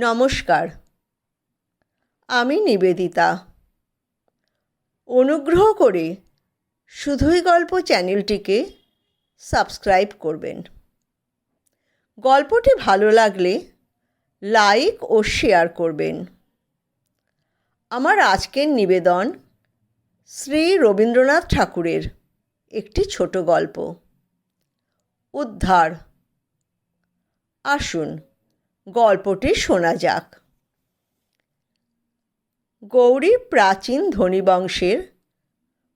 নমস্কার। আমি নিবেদিতা। অনুগ্রহ করে শুধুই গল্প চ্যানেলটিকে সাবস্ক্রাইব করবেন। গল্পটি ভালো লাগলে লাইক ও শেয়ার করবেন। আমার আজকের নিবেদন শ্রী রবীন্দ্রনাথ ঠাকুরের একটি ছোট গল্প। উদ্ধার। আসুন। গল্পটি শোনা যাক। গৌরী প্রাচীন ধনী বংশের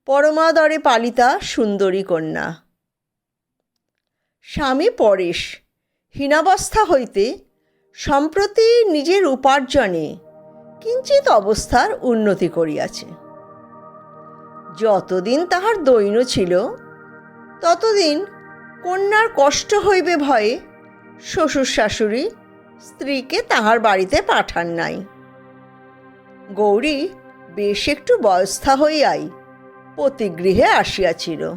পরমাদরে পালিতা সুন্দরী কন্যা। স্বামী পরেশ হীনাবস্থা হইতে সম্প্রতি নিজের উপার্জনে কিঞ্চিত অবস্থার উন্নতি করিয়াছে। যতদিন তাহার দৈন্য ছিল, ততদিন কন্যার কষ্ট হইবে ভয়ে শ্বশুর শাশুড়ি স্ত্রীকে তাহার বাড়িতে পাঠান নাই। গৌরী বেশ একটু বয়স্থা হইয়াই পতিগৃহে আসিয়াছিল।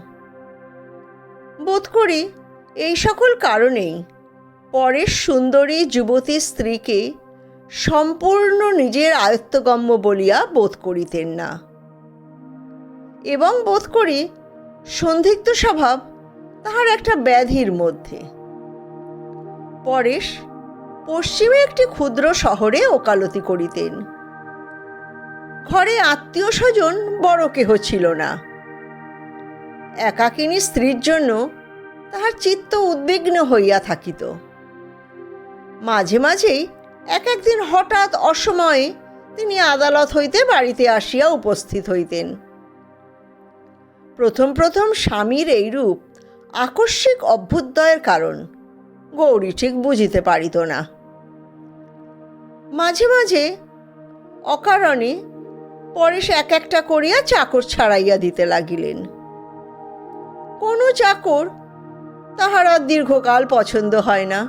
বোধ করি এই সকল কারণেই পরের সুন্দরী যুবতী স্ত্রীকে সম্পূর্ণ নিজের আয়ত্তগম্য বলিয়া বোধ করিতেন না। এবং বোধ করি সন্দিগ্ধ স্বভাব তাহার একটা ব্যাধির মধ্যে। পরেশ পশ্চিমে একটি ক্ষুদ্র শহরে ওকালতি করিতেন। ঘরে আত্মীয় স্বজন বড় কেহ ছিল না। একাকিনী স্ত্রীর জন্য তাহার চিত্ত উদ্বিগ্ন হইয়া থাকিত। মাঝে মাঝেই এক একদিন হঠাৎ অসময়ে তিনি আদালত হইতে বাড়িতে আসিয়া উপস্থিত হইতেন। প্রথম প্রথম স্বামীর এইরূপ আকস্মিক অভ্যুদয়ের কারণ গৌরী ঠিক বুঝিতে পারিত না। মাঝে মাঝে অকারণে পরেশ এক একটা করিয়া চাকর ছাড়াইয়া দিতে লাগিলেন। কোনো চাকর তাহার আর দীর্ঘকাল পছন্দ হয় না।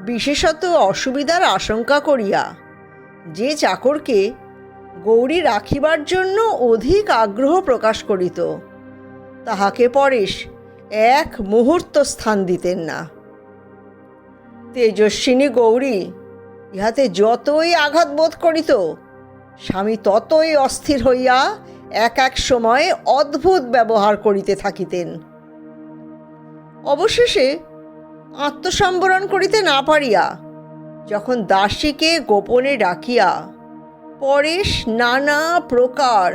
বিশেষত অসুবিধার আশঙ্কা করিয়া যে চাকরকে গৌরী রাখিবার জন্য অধিক আগ্রহ প্রকাশ করিত, তাহাকে পরেশ এক মুহূর্ত স্থান দিতেন না। তেজস্বিনী গৌরী ইহাতে যতই আঘাত বোধ করিত, স্বামী ততই অস্থির হইয়া এক এক সময় অদ্ভুত ব্যবহার করিতে থাকিতেন। অবশেষে আত্মসম্বরণ করিতে না পারিয়া, যখন দাসীকে গোপনে ডাকিয়া পরেশ নানা প্রকার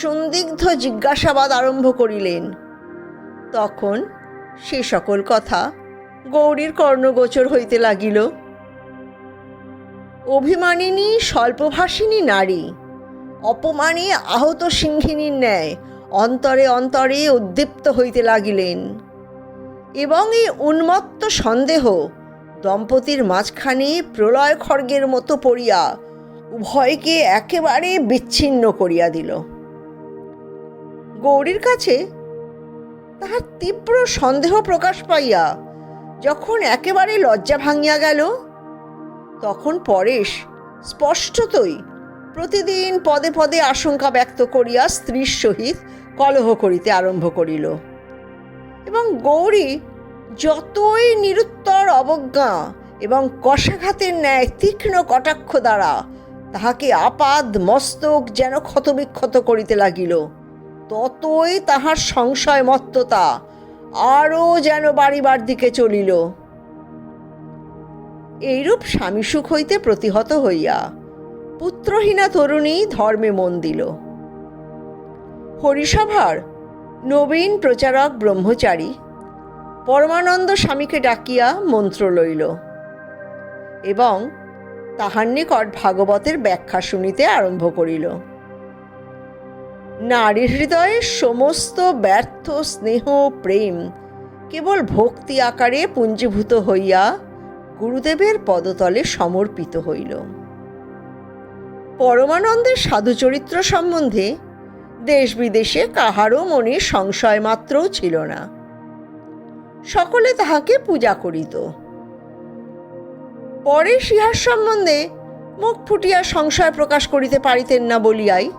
সন্দিগ্ধ জিজ্ঞাসাবাদ আরম্ভ করিলেন। তখন সে সকল কথা গৌরীর কর্ণগোচর হইতে লাগিল। অভিমানিনী, স্বল্পভাষিনী নারী। অপমানে আহত সিংহিনীর ন্যায় অন্তরে অন্তরে উদ্দীপ্ত হইতে লাগিলেন। এবং এই উন্মত্ত সন্দেহ দম্পতির মাঝখানে প্রলয় খড়গের মতো পড়িয়া উভয়কে একেবারে বিচ্ছিন্ন করিয়া দিল। গৌরীর কাছে তাহার তীব্র সন্দেহ প্রকাশ পাইয়া যখন একেবারে লজ্জা ভাঙিয়া গেল তখন পরেশ, স্পষ্টতই প্রতিদিন পদে পদে আশঙ্কা ব্যক্ত করিয়া স্ত্রীর সহিত কলহ করিতে আরম্ভ করিল। এবং গৌরী যতই নিরুত্তর অবজ্ঞা এবং কষাঘাতের ন্যায় তীক্ষ্ণ কটাক্ষ দ্বারা তাহাকে আপাদ মস্তক যেন ক্ষতবিক্ষত করিতে লাগিল, ততই তাহার সংশয় মত্ততা আরও যেন বাড়িবার দিকে চলিল। এইরূপ স্বামী সুখ হইতে প্রতিহত হইয়া পুত্রহীনা তরুণী ধর্মে মন দিল। হরিসভার নবীন প্রচারক ব্রহ্মচারী পরমানন্দ স্বামীকে ডাকিয়া মন্ত্র লইল এবং তাহার নিকট ভাগবতের ব্যাখ্যা শুনিতে আরম্ভ করিল। নারী হৃদয়ে সমস্ত ব্যর্থ স্নেহ, প্রেম কেবল ভক্তি আকারে পুঞ্জীভূত হইয়া গুরুদেবের পদতলে সমর্পিত হইল। পরমানন্দের সাধুচরিত্র সম্বন্ধে দেশ বিদেশে কাহারও মনে সংশয় মাত্রও ছিল না। সকলে তাহাকে পূজা করিত। পরে সিহার সম্বন্ধে মুখ ফুটিয়া সংশয় প্রকাশ করিতে পারিতেন না বলিয়াই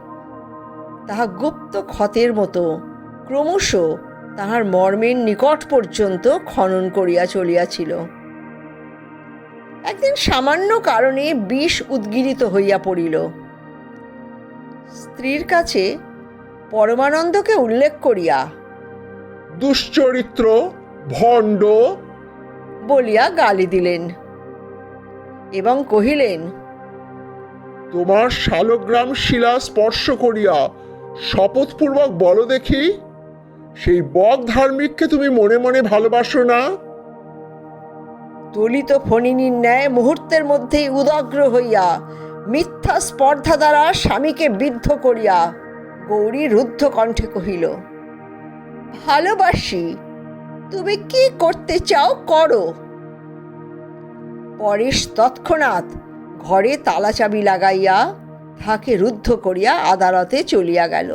তাহা গুপ্ত ক্ষতের মতো ক্রমশ তাহার মর্মের নিকট পর্যন্ত খনন করিয়া চলিয়াছিল। একদিন সামান্য কারণে বিষ উদ্গিরিত হইয়া পড়িল। স্ত্রীর কাছে পরমানন্দকে উল্লেখ করিয়া দুশ্চরিত্র ভণ্ড বলিয়া গালি দিলেন এবং কহিলেন তোমার শালগ্রাম শিলা স্পর্শ করিয়া শপথপূর্বক বলো দেখি সেই বক ধার্মিককে তুমি মনে মনে ভালোবাসো না? তুলিত ফণিনীর ন্যায় মুহূর্তের মধ্যেই উদগ্র হইয়া, মিথ্যা স্পর্ধা দ্বারা স্বামীকে বিদ্ধ করিয়া গৌরী রুদ্ধ কণ্ঠে কহিল, ভালোবাসি, তুমি কি করতে চাও করো? পরেশ তৎক্ষণাৎ ঘরে তালা চাবি লাগাইয়া তাহাকে রুদ্ধ করিয়া আদালতে চলিয়া গেল।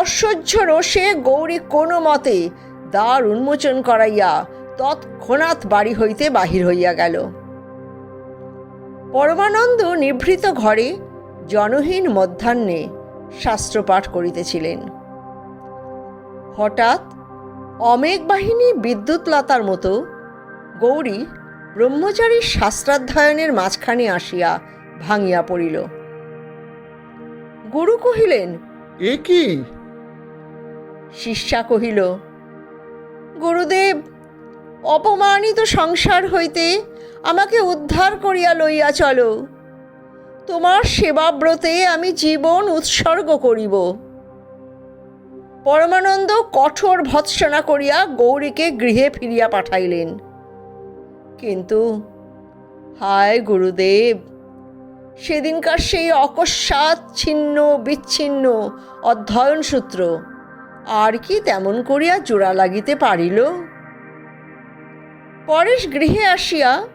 অসহ্য রোষে গৌরী কোনো মতে দ্বার উন্মোচন করাইয়া তৎক্ষণাৎ বাড়ি হইতে বাহির হইয়া গেল। পরমানন্দ নিভৃত ঘরে জনহীন মধ্যাহ্নে শাস্ত্রপাঠ করিতেছিলেন। হঠাৎ অমেঘ বাহিনী বিদ্যুৎলতার মতো গৌরী ব্রহ্মচারীর শাস্ত্রাধ্যয়নের মাঝখানে আসিয়া ভাঙিয়া পড়িল। গুরু কহিলেন এ কি? শিষ্যা কহিল গুরুদেব অপমানিত সংসার হইতে আমাকে উদ্ধার করিয়া লইয়া চলো। তোমার সেবাব্রতে আমি জীবন উৎসর্গ করিব। পরমানন্দ কঠোর ভৎসনা করিয়া গৌরীকে গৃহে ফিরিয়া পাঠাইলেন। কিন্তু, হায় গুরুদেব! সেদিনকার সেই অকস্মাৎ ছিন্ন, বিচ্ছিন্ন অধ্যয়ন সূত্র আর কি তেমন করিয়া জোড়া লাগিতে পারিল? পরেশ গৃহে আসিয়া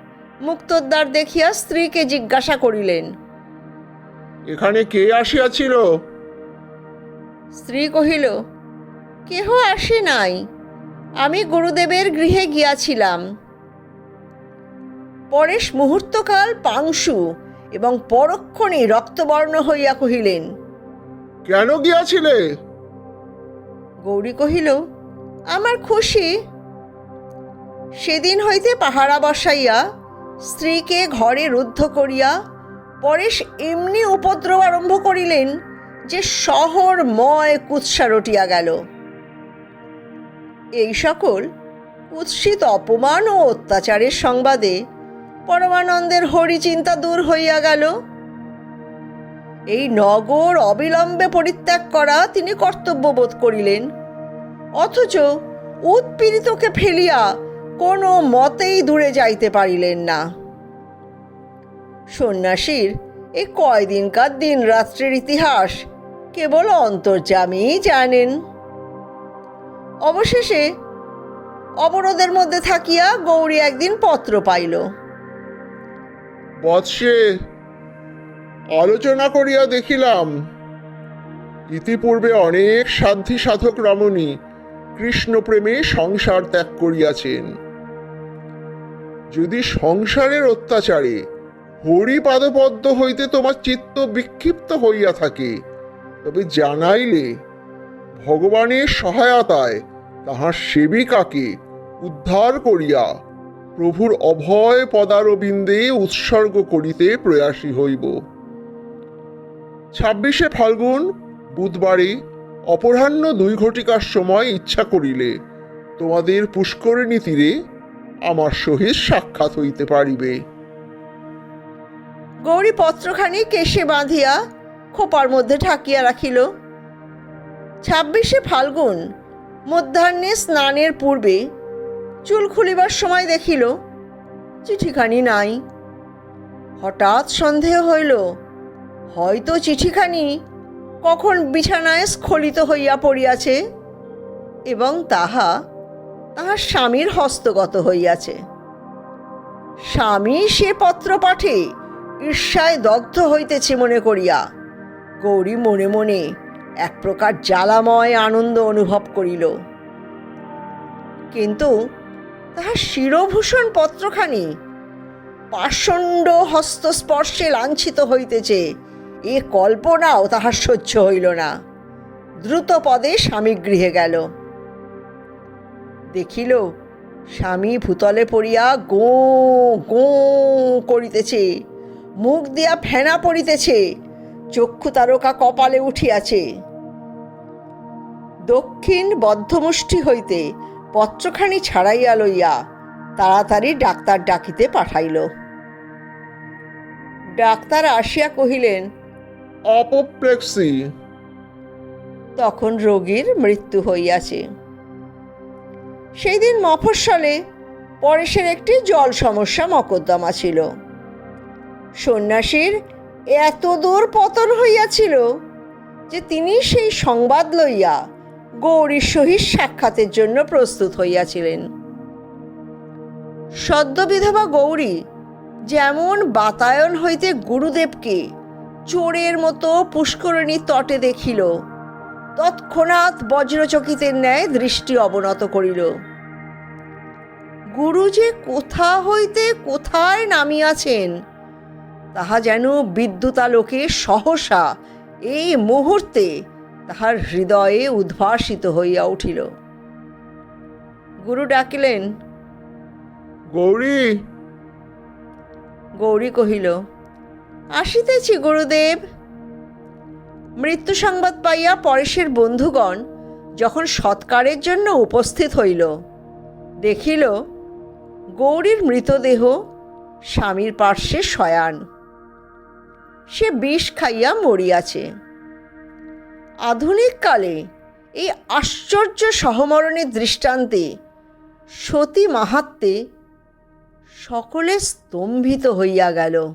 মুক্তদ্বার দেখিয়া স্ত্রীকে জিজ্ঞাসা করিলেন এখানে কে আসিয়াছিল? স্ত্রী কহিল কেহ আসে নাই আমি গুরুদেবের গৃহে গিয়াছিলাম। পরেশ মুহূর্তকাল পাংশু এবং পরক্ষণে রক্তবর্ণ হইয়া কহিলেন কেন গিয়াছিলে? গৌরী কহিল আমার খুশি সেদিন হইতে পাহারা বসাইয়া স্ত্রীকে ঘরে রুদ্ধ করিয়া পরেশ এমনি উপদ্রব আরম্ভ করিলেন যে শহর ময় কুৎসা রটিয়া গেল। এই সকল কুৎসিত অপমান ও অত্যাচারের সংবাদে পরমানন্দের হরিচিন্তা দূর হইয়া গেল। এই নগর অবিলম্বে পরিত্যাগ করা তিনি কর্তব্য বোধ করিলেন। অথচ উৎপীড়িতকে ফেলিয়া কোনো মতেই দূরে যাইতে পারিলেন না। সন্ন্যাসীর এ কয়দিনকার দিন রাত্রের ইতিহাস কেবল অন্তর্যামীই জানেন। অবশেষে অবরোধের মধ্যে থাকিয়া গৌরী একদিন পত্র পাইল। বৎসে, আলোচনা করিয়া দেখিলাম, ইতিপূর্বে অনেক সাধ্যী সাধক রমণী কৃষ্ণপ্রেমে সংসার ত্যাগ করিয়াছেন। যদি সংসারের অত্যাচারে হরিপাদপদ্ম হইতে তোমার চিত্ত বিক্ষিপ্ত হইয়া থাকে, তবে জানাইলে ভগবানের সহায়তায় তাহার সেবিকাকে উদ্ধার করিয়া প্রভুর অভয় পদারবিন্দে উৎসর্গ করিতে প্রয়াসী হইব। ছাব্বিশে ফাল্গুন বুধবারে অপরাহ্ন দুই ঘটিকার সময় ইচ্ছা করিলে তোমাদের পুষ্করিণী তীরে আমার সহিত সাক্ষাৎ হইতে পারিবে। গৌরী পত্রখানি কেশে বাঁধিয়া খোপার মধ্যে ঠাকিয়া রাখিল। ছাব্বিশে ফাল্গুন, মধ্যাহ্নে স্নানের পূর্বে চুল খুলিবার সময় দেখিল, চিঠিখানি নাই। হঠাৎ সন্দেহ হইল, হয়তো চিঠিখানি কখন বিছানায় স্খলিত হইয়া পড়িয়াছে এবং তাহা তাহার স্বামীর হস্তগত হইয়াছে। স্বামী সে পত্র পাঠে ঈর্ষায় দগ্ধ হইতেছে মনে করিয়া। গৌরী মনে মনে এক প্রকার জ্বালাময় আনন্দ অনুভব করিল। কিন্তু তাহার শিরভূষণ পত্রখানি পাষণ্ড হস্তস্পর্শে লাঞ্ছিত হইতেছে। এ কল্পনাও তাহার সহ্য হইল না। দ্রুত পদে স্বামী গৃহে গেল। দেখিল স্বামী ভূতলে পড়িয়া গো গো করিতেছে। মুখ দিয়া ফেনা পড়িতেছে। চক্ষু তারকা কপালে উঠিয়াছে। দক্ষিণ বদ্ধমুষ্টি হইতে পত্রখানি ছাড়াইয়া লইয়া তাড়াতাড়ি ডাক্তার ডাকিতে পাঠাইল। ডাক্তার আসিয়া কহিলেন অপপ্লেক্সি তখন রোগীর মৃত্যু হইয়াছে। সেই দিন মফস্বলে পরেশের একটি জল সমস্যা মকদ্দমা ছিল। সন্ন্যাসীর এত দূর পতন হইয়াছিল যে তিনি সেই সংবাদ লইয়া গৌরীর সহিত সাক্ষাতের জন্য প্রস্তুত হইয়াছিলেন। সদ্য বিধবা গৌরী যেমন বাতায়ন হইতে গুরুদেবকে চোরের মতো পুষ্করিণীর তটে দেখিল তৎক্ষণাৎ বজ্রচকিতের ন্যায় দৃষ্টি অবনত করিল। গুরু যে কোথা হইতে কোথায় নামিয়াছেন তাহা যেন বিদ্যুতালোকে সহসা এই মুহূর্তে তাহার হৃদয়ে উদ্ভাসিত হইয়া উঠিল। গুরু ডাকিলেন গৌরী! গৌরী কহিল আসিতেছি গুরুদেব। মৃত্যু সংবাদ পাইয়া পরেশের বন্ধুগণ যখন সৎকারের জন্য উপস্থিত হইল, দেখিল গৌরীর মৃতদেহ স্বামীর পার্শ্বে শয়ান। সে বিষ খাইয়া মরিয়াছে। আধুনিক কালে এই আশ্চর্য সহমরণের দৃষ্টান্তে সতী মাহাত্মে সকলে স্তম্ভিত হইয়া গেল।